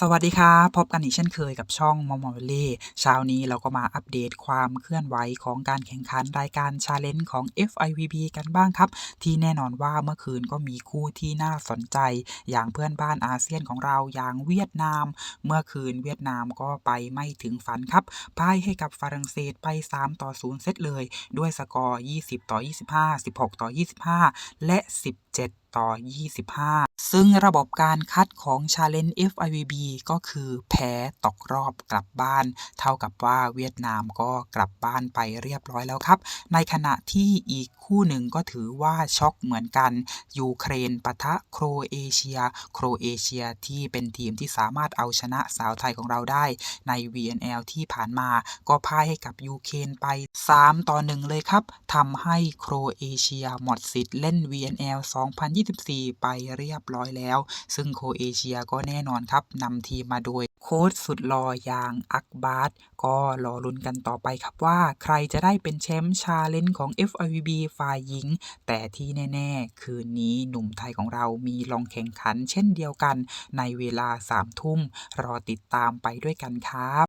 สวัสดีครับพบกันอีกเช่นเคยกับช่องมอมอเวลลี่เช้านี้เราก็มาอัปเดตความเคลื่อนไหวของการแข่งขันรายการชาเลนจ์ของ FIVB กันบ้างครับ ที่แน่นอนว่าเมื่อคืนก็มีคู่ที่น่าสนใจ อย่างเพื่อนบ้านอาเซียนของเราอย่างเวียดนาม เมื่อคืนเวียดนามก็ไปไม่ถึงฝันครับพ่ายให้กับฝรั่งเศสไป 3 ต่อ 0 เซตเลย ด้วยสกอร์ 20 ต่อ 25 16 ต่อ 25 และ 17 ต่อ 25 ซึ่งระบบการคัดของ Challenge FIVB ก็คือแพ้ตกรอบกลับบ้าน เท่ากับว่าเวียดนามก็กลับบ้านไปเรียบร้อยแล้วครับ ในขณะที่อีกคู่หนึ่งก็ถือว่าช็อกเหมือนกัน ยูเครนปะทะโครเอเชีย โครเอเชียที่เป็นทีมที่สามารถเอาชนะสาวไทยของเราได้ใน VNL ที่ผ่านมา ก็พ่ายให้กับยูเครนไป 3 ต่อ 1 เลยครับทำให้โครเอเชียหมดสิทธิ์เล่น VNL 202 24 ไปเรียบร้อยแล้ว ซึ่งโคเอเชียก็แน่นอนครับนำทีมมาโดยโค้ชสุดหล่ออย่างอักบาร์ก็รอลุ้นกันต่อไปครับว่าใครจะได้เป็นแชมป์ชาเลนจ์ของ FIVB ฝ่ายหญิง แต่ที่แน่ ๆ คืนนี้หนุ่มไทยของเรามีลองแข่งขันเช่นเดียวกันในเวลา3ทุ่มรอติดตามไปด้วยกันครับ